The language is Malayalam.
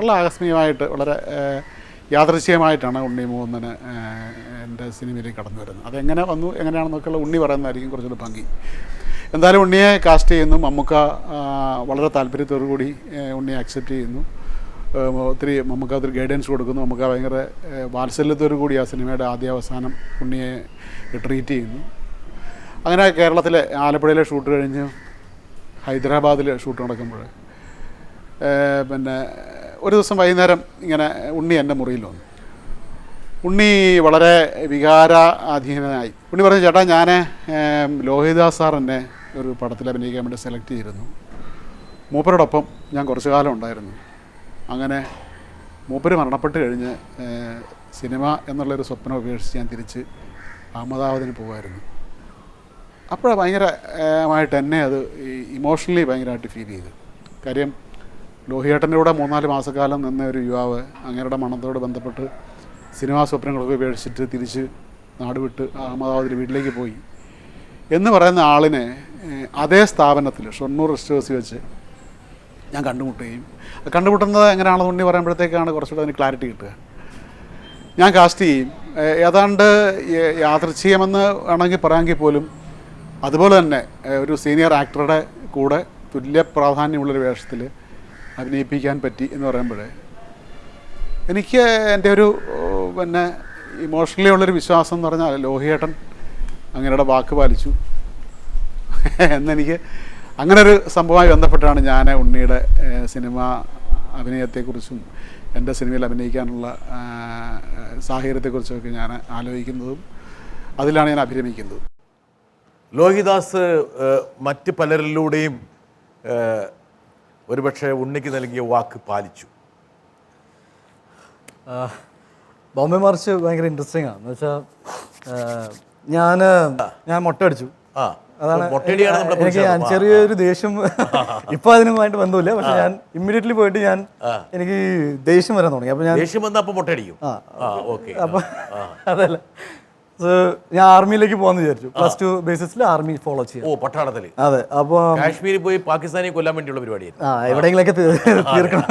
വളരെ ആകസ്മികമായിട്ട് വളരെ യാദൃശ്യമായിട്ടാണ് ഉണ്ണി മൂന്നന് എന്റെ സിനിമയിലേക്ക് കടന്നു വരുന്നത്. അതെങ്ങനെ വന്നു എങ്ങനെയാണെന്നൊക്കെയുള്ള ഉണ്ണി പറയുന്നതായിരിക്കും കുറച്ചുകൂടി ഭംഗി. എന്തായാലും ഉണ്ണിയെ കാസ്റ്റ് ചെയ്യുന്നു. മമ്മൂക്ക വളരെ താല്പര്യത്തോടു കൂടി ഉണ്ണിയെ അക്സെപ്റ്റ് ചെയ്യുന്നു. ഒത്തിരി മമ്മൂക്ക ഒത്തിരി ഗൈഡൻസ് കൊടുക്കുന്നു. മമ്മൂക്ക ഭയങ്കര വാത്സല്യത്തോടു കൂടി ആ സിനിമയുടെ ആദ്യ അവസാനം ഉണ്ണിയെ ട്രീറ്റ് ചെയ്യുന്നു. അങ്ങനെ കേരളത്തിലെ ആലപ്പുഴയിലെ ഷൂട്ട് കഴിഞ്ഞ് ഹൈദരാബാദിൽ ഷൂട്ട് നടക്കുമ്പോൾ പിന്നെ ഒരു ദിവസം വൈകുന്നേരം ഇങ്ങനെ ഉണ്ണി എന്റെ മുറിയിൽ വന്നു. ഉണ്ണി വളരെ വികാരാധീനനായി ഉണ്ണി പറഞ്ഞു ചേട്ടാ ഞാൻ ലോഹിതാസ് സാർ എന്നെ ഒരു പടത്തിൽ അഭിനയിക്കാൻ വേണ്ടി സെലക്ട് ചെയ്തിരുന്നു. മൂപ്പരോടൊപ്പം ഞാൻ കുറച്ചു കാലം ഉണ്ടായിരുന്നു. അങ്ങനെ മൂപ്പര് മരണപ്പെട്ട് കഴിഞ്ഞ് സിനിമ എന്നുള്ളൊരു സ്വപ്നം ഉപേക്ഷിച്ച് ഞാൻ തിരിച്ച് അഹമ്മദാബാദിന് പോകുമായിരുന്നു അപ്പോൾ ഭയങ്കരമായിട്ട് എന്നെ അത് ഇമോഷണലി ഭയങ്കരമായിട്ട് ഫീൽ ചെയ്തു. കാര്യം ലോഹിയേട്ടന്റെ കൂടെ മൂന്നാൽ മാസക്കാലം നിന്ന ഒരു യുവാവ് അങ്ങേരുടെ മണത്തോട് ബന്ധപ്പെട്ട് സിനിമാ സ്വപ്നങ്ങളൊക്കെ ഉപേക്ഷിച്ചിട്ട് തിരിച്ച് നാട് വിട്ട് അഹമ്മദാബാദിൽ വീട്ടിലേക്ക് പോയി. എന്ന് പറയുന്ന ആളിനെ അതേ സ്ഥാപനത്തിൽ ഷൊർണൂർ റെസ്റ്റ് ഹൗസിൽ വെച്ച് ഞാൻ കണ്ടുമുട്ടുകയും കണ്ടുമുട്ടുന്നത് എങ്ങനെയാണെന്ന് ഉണ്ണി പറയുമ്പോഴത്തേക്കാണ് കുറച്ചുകൂടെ അതിന് ക്ലാരിറ്റി കിട്ടുക. ഞാൻ കാസ്റ്റ് ചെയ്യും. ഏതാണ്ട് യാദർച്ഛീയമെന്ന് വേണമെങ്കിൽ പറയാമെങ്കിൽ പോലും അതുപോലെ തന്നെ ഒരു സീനിയർ ആക്ടറുടെ കൂടെ തുല്യ പ്രാധാന്യമുള്ളൊരു വേഷത്തിൽ അഭിനയിപ്പിക്കാൻ പറ്റി എന്ന് പറയുമ്പോൾ എനിക്ക് എന്റെ ഒരു പിന്നെ ഇമോഷണലി ഉള്ളൊരു വിശ്വാസം എന്ന് പറഞ്ഞാൽ ലോഹിയേട്ടൻ അങ്ങനെയുടെ വാക്ക് പാലിച്ചു. എന്നെനിക്ക് അങ്ങനെ ഒരു സംഭവമായി ബന്ധപ്പെട്ടാണ് ഞാൻ ഉണ്ണിയുടെ സിനിമ അഭിനയത്തെക്കുറിച്ചും എന്റെ സിനിമയിൽ അഭിനയിക്കാനുള്ള സാഹചര്യത്തെക്കുറിച്ചൊക്കെ ഞാൻ ആലോചിക്കുന്നതും അതിലാണ് ഞാൻ അഭിരമിക്കുന്നത് ലോഹിദാസ് മറ്റ് പലരിലൂടെയും ഒരുപക്ഷെ ഉണ്ണിക്ക് നൽകിയ വാക്ക് പാലിച്ചു. ബോംബെ മാർച്ച് ഭയങ്കര ഇൻട്രസ്റ്റിംഗ് ആണ് എന്ന് വെച്ചാൽ ഞാൻ ഞാൻ മുട്ട അടിച്ചു. അതാണ് എനിക്ക് ഞാൻ. ചെറിയൊരു ദേഷ്യം ഇപ്പൊ അതിനുമായിട്ട് ബന്ധമില്ല. പക്ഷെ ഞാൻ ഇമ്മീഡിയറ്റ്ലി പോയിട്ട് ഞാൻ എനിക്ക് ദേഷ്യം വരാൻ തുടങ്ങി. അപ്പൊ ഞാൻ ദേഷ്യം വന്നപ്പോ ഓക്കെ. അപ്പൊ അതല്ല. ഞാൻ ആർമിയിലേക്ക് പോകാന്ന് വിചാരിച്ചു. പ്ലസ് ടു ബേസിസിൽ ആർമി ഫോളോ ചെയ്യാം. ഓ പട്ടാളത്തിൽ അതെ അപ്പോൾ കാശ്മീരിൽ പോയി പാകിസ്ഥാനെ കൊല്ലാൻ വേണ്ടിയുള്ള പരിപാടിയായിരുന്നു. ആ എവിടെയെങ്കിലൊക്കെ തീർക്കണം.